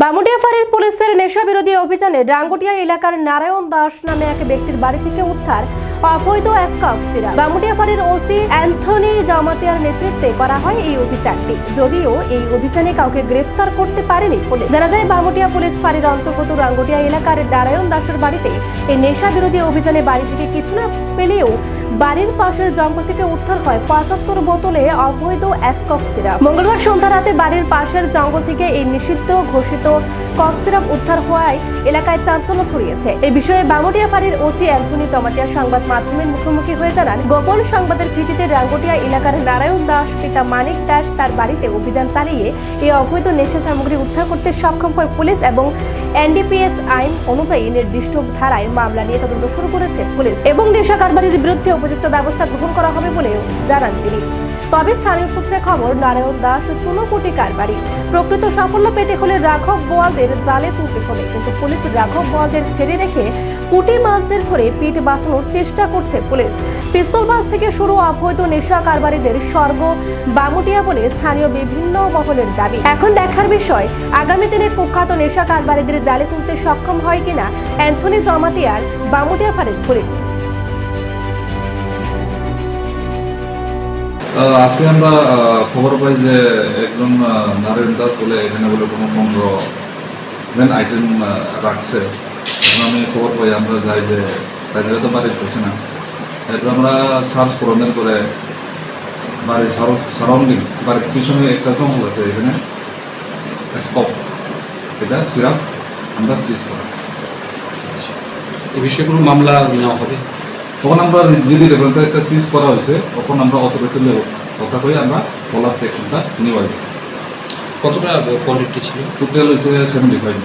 বামুটিয়া ফাঁড়ির পুলিশের নেশা বিরোধী অভিযানে ডাঙ্গুটিয়া এলাকার নারায়ণ দাস নামে এক ব্যক্তির বাড়ি থেকে উদ্ধার অবৈধ অ্যাসকাপ সিরাপ। বামুটিয়া ফাঁড়ির ওসি অ্যান্থনি জামাতিয়ার নেতৃত্বে করা হয় এই অভিযানটি। যদিও এই অভিযানে কাউকে গ্রেফতার করতে পারেনি পুলিশ। জানা যায়, বামুটিয়া পুলিশ ফাঁড়ির অন্তর্গত রাঙ্গুটিয়া এলাকার নারায়ণ দাসের বাড়িতে এই নেশা বিরোধী অভিযানে বাড়ি থেকে কিছু না পেলেও বাড়ির পাশের জঙ্গল থেকে উদ্ধার হয় পঁচাত্তর বোতলে অবৈধ অ্যাসকফ সিরাপ। মঙ্গলবার সন্ধ্যা রাতে বাড়ির পাশের জঙ্গল থেকে এই নিষিদ্ধ ঘোষিত কফ সিরাপ উদ্ধার হওয়ায় এলাকায় চাঞ্চল্য ছড়িয়েছে। এই বিষয়ে বামুটিয়া ফাঁড়ির ওসি অ্যান্থনি জমাতিয়া সংবাদ মাধ্যমের মুখোমুখি হয়ে জানান, গোপন সংবাদের ভিত্তিতে রাঙ্গুটিয়া এলাকার নারায়ণ দাস, পিতা মানিক দাস তার বাড়িতে অভিযান চালিয়ে এই অবৈধ নেশা সামগ্রী উদ্ধার করতে সক্ষম হয় পুলিশ এবং এনডিপিএস আইন অনুযায়ী নির্দিষ্ট ধারায় মামলা নিয়ে তদন্ত শুরু করেছে পুলিশ এবং নেশা কারবারির বিরুদ্ধে উপযুক্ত ব্যবস্থা গ্রহণ করা হবে বলেও জানান তিনি। তবে স্থানীয় সূত্রে খবর, নারায়ণ দাস চুনোপুটি কারবারি। প্রকৃত সাফল্য পেতে হলে রাঘব বোয়ালদের জালে তুলতে হবে। কিন্তু পুলিশ রাঘব বোয়ালদের ছেড়ে রেখে পুঁটি মাছদের ধরে পিঠ বাঁচানোর চেষ্টা করছে পুলিশ। পিস্তল মাছ থেকে শুরু অবৈধ নেশা কারবারিদের স্বর্গ বামুটিয়া বলে স্থানীয় বিভিন্ন মহলের দাবি। এখন দেখার বিষয়, আগামী দিনে কুখ্যাত নেশা কারবারিদের জালে তুলতে সক্ষম হয় কিনা, অ্যান্থনি জমাতিয়ার, বামুটিয়া ফাঁড়ির পুলিশ। আজকে আমরা খবর পাই যে একজন নারায়ণ দাস বলে এখানে বলে কোনো পনেরো ভ্যান আইটেম রাখছে। আমি খবর পাই, আমরা যাই যে তাদের তো বাড়ি করছে না। এরপর আমরা সার্চ করনের করে বাড়ির সারাউন্ডিং বাড়ির পিছনে একটা জঙ্গল আছে, এখানে স্কপ। এটা সিরাপ, আমরা চিজ করা। এই বিষয়ে কোনো মামলা নেওয়া হবে? তখন আমরা যদি রেফারেন্স একটা চিজ করা হয়েছে তখন আমরা অথরিটি নেব কথা কই আমরা ফলার টেকশনটা নেওয়া যায় কতটা কোয়ালিটি ছিল? টোটাল হয়েছে সেভেন্টি ফাইভ